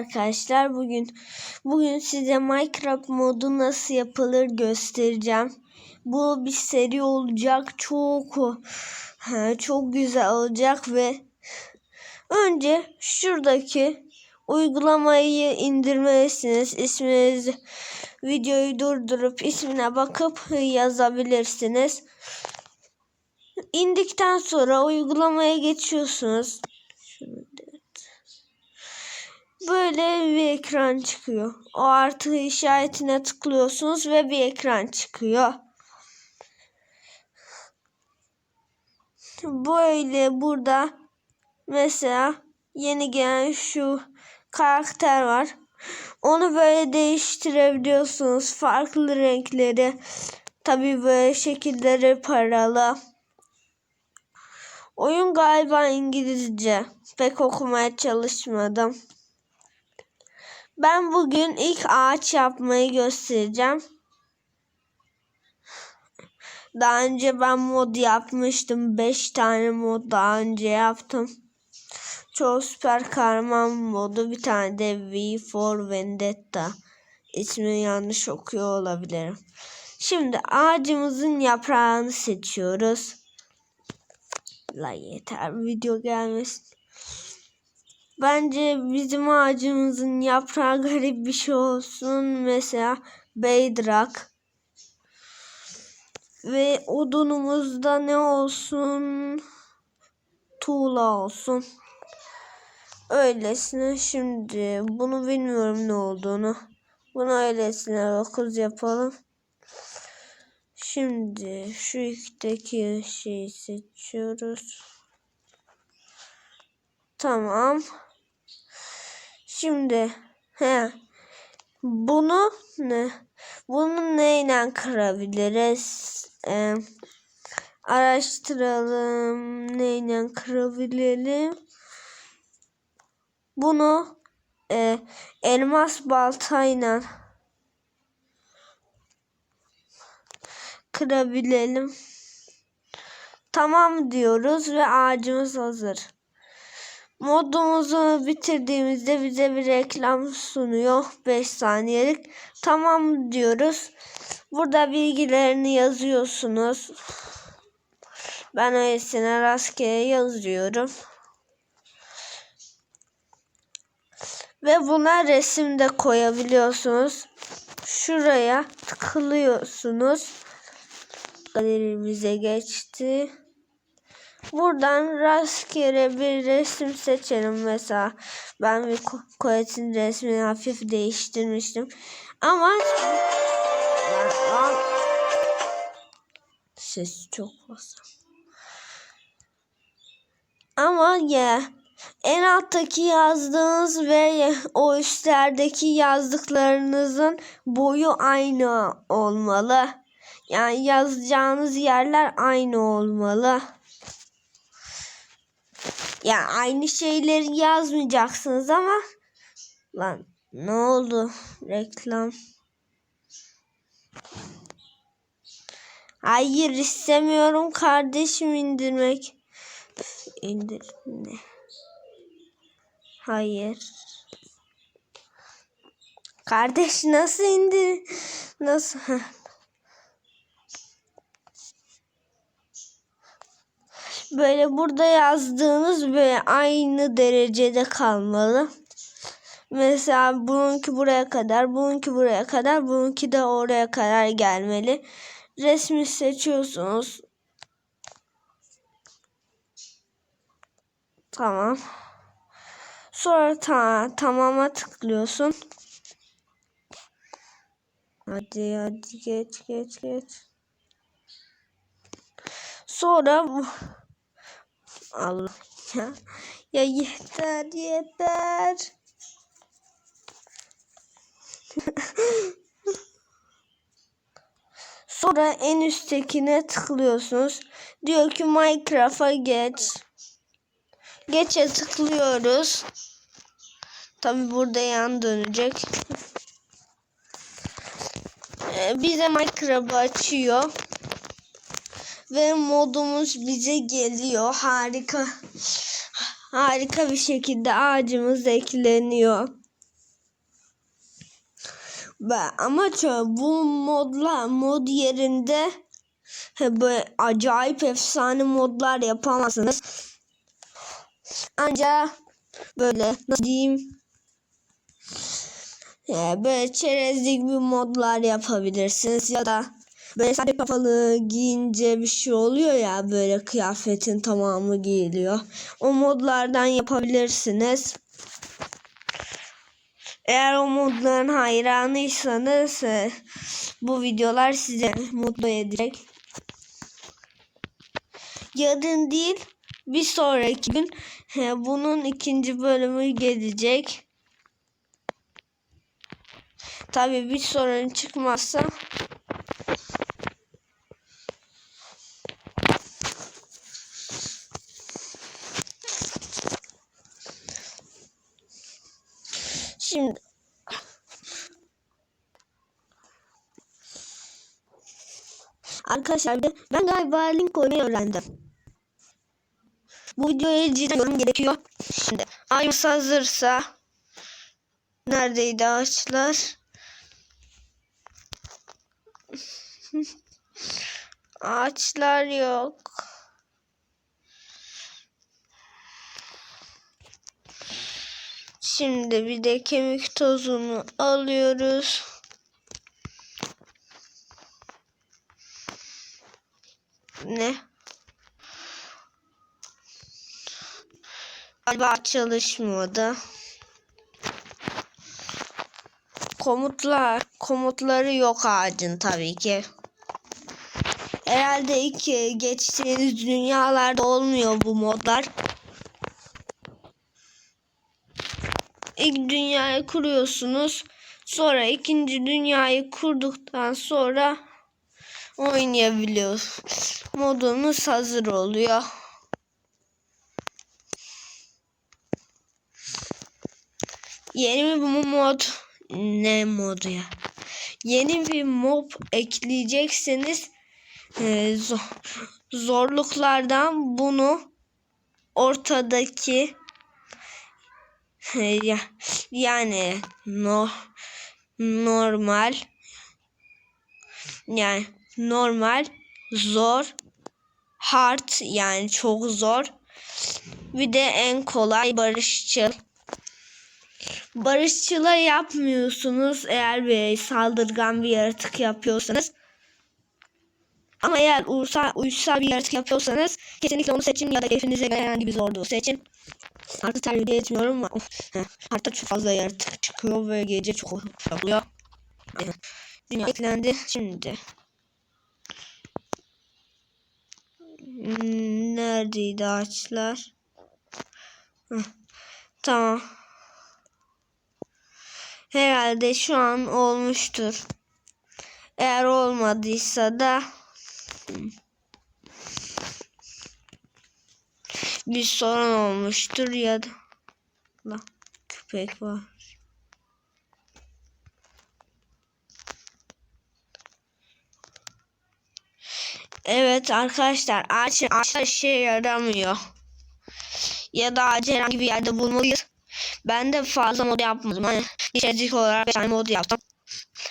arkadaşlar. Bugün bugün size Minecraft modu nasıl yapılır göstereceğim. Bu bir seri olacak. Çok çok güzel olacak ve önce şuradaki uygulamayı indirmelisiniz. İsminizi videoyu durdurup ismine bakıp yazabilirsiniz. İndikten sonra uygulamaya geçiyorsunuz. Böyle bir ekran çıkıyor. O artı işaretine tıklıyorsunuz ve bir ekran çıkıyor. Böyle burada mesela yeni gelen şu karakter var. Onu böyle değiştirebiliyorsunuz. Farklı renkleri. Tabii böyle şekilleri paralı. Oyun galiba İngilizce. Pek okumaya çalışmadım. Ben bugün ilk ağaç yapmayı göstereceğim. Daha önce ben mod yapmıştım. 5 tane mod daha önce yaptım. Çoğu süper kahraman modu. Bir tane de V for Vendetta. İsmini yanlış okuyor olabilirim. Şimdi ağacımızın yaprağını seçiyoruz. La yeter video gelmesin. Bence bizim ağacımızın yaprağı garip bir şey olsun. Mesela Bedrock. Ve odunumuzda ne olsun? Tuğla olsun. Öylesine şimdi bunu bilmiyorum ne olduğunu. Bunu öylesine 9 yapalım. Şimdi şu ikteki şeyi seçiyoruz. Tamam. Şimdi he, bunu ne? Bunu neyle kırabiliriz? Ee, araştıralım. Neyle kırabilirim? Bunu e, elmas baltayla kırabilelim. Tamam diyoruz ve ağacımız hazır. Modumuzu bitirdiğimizde bize bir reklam sunuyor. 5 saniyelik. Tamam diyoruz. Burada bilgilerini yazıyorsunuz. Ben öylesine rastgele yazıyorum. Ve buna resim de koyabiliyorsunuz. Şuraya tıklıyorsunuz. Galerimize geçti. Buradan rastgele bir resim seçelim mesela. Ben bir Colette'in resmini hafif değiştirmiştim. Ama ses çok fazla. Ama ya en alttaki yazdığınız ve o üstlerdeki yazdıklarınızın boyu aynı olmalı. Yani yazacağınız yerler aynı olmalı. Ya aynı şeyleri yazmayacaksınız ama lan ne oldu reklam? Hayır istemiyorum kardeşim indirmek. İndir ne? Hayır. Kardeş nasıl indir? Nasıl? Böyle burada yazdığınız böyle aynı derecede kalmalı. Mesela bununki buraya kadar, bununki buraya kadar, bununki de oraya kadar gelmeli. Resmi seçiyorsunuz. Tamam. Sonra ta tamama tıklıyorsun. Hadi hadi geç geç geç. Sonra Allah ya. Ya yeter yeter. Sonra en üsttekine tıklıyorsunuz. Diyor ki Minecraft'a geç. Geçe tıklıyoruz. Tabi burada yan dönecek. Ee, bize Minecraft açıyor ve modumuz bize geliyor. Harika. Harika bir şekilde ağacımız ekleniyor. Ve ama bu modla mod yerinde böyle acayip efsane modlar yapamazsınız. Ancak böyle nasıl diyeyim böyle çerezlik bir modlar yapabilirsiniz ya da böyle sadece kafalı giyince bir şey oluyor ya böyle kıyafetin tamamı giyiliyor. O modlardan yapabilirsiniz. Eğer o modların hayranıysanız e, bu videolar size mutlu edecek. Yarın değil bir sonraki gün e, bunun ikinci bölümü gelecek. Tabii bir sorun çıkmazsa Şimdi Arkadaşlar ben galiba link koymayı öğrendim. Bu videoya cidden yorum gerekiyor. Şimdi ağaç hazırsa neredeydi ağaçlar? Ağaçlar yok. Şimdi bir de kemik tozunu alıyoruz. Ne? Galiba çalışmadı. Komutlar, komutları yok ağacın tabii ki. Herhalde iki geçtiğiniz dünyalarda olmuyor bu modlar. İlk dünyayı kuruyorsunuz. Sonra ikinci dünyayı kurduktan sonra oynayabiliyoruz. Modumuz hazır oluyor. Yeni bir mod ne modu ya? Yeni bir mob ekleyecekseniz e, zor, zorluklardan bunu ortadaki ya, yani no, normal yani normal zor hard yani çok zor. Bir de en kolay barışçıl barışçıla yapmıyorsunuz eğer bir saldırgan bir yaratık yapıyorsanız. Ama eğer uysal, uysal bir yaratık yapıyorsanız kesinlikle onu seçin ya da keyfinize göre herhangi bir zorluğu seçin. Artık tercih etmiyorum ama artık çok fazla yaratık çıkıyor ve gece çok oluyor. Aynen. Dünya eklendi şimdi. Hmm, Neredeydi ağaçlar? Tamam. Herhalde şu an olmuştur. Eğer olmadıysa da bir sorun olmuştur ya da La, köpek var. Evet arkadaşlar ağaç, ağaçlar işe yaramıyor. Ya da ağacı herhangi bir yerde bulmalıyız. Ben de fazla mod yapmadım. Hani içerik olarak bir tane mod yaptım.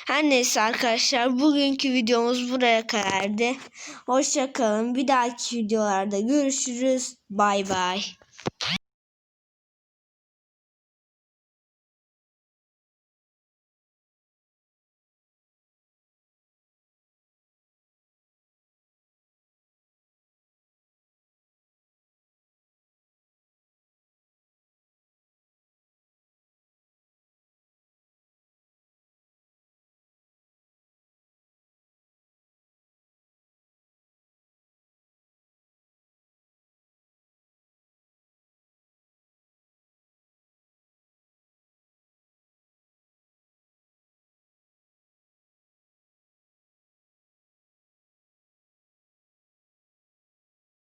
Her neyse arkadaşlar bugünkü videomuz buraya kadardı. Hoşçakalın. Bir dahaki videolarda görüşürüz. Bay bay.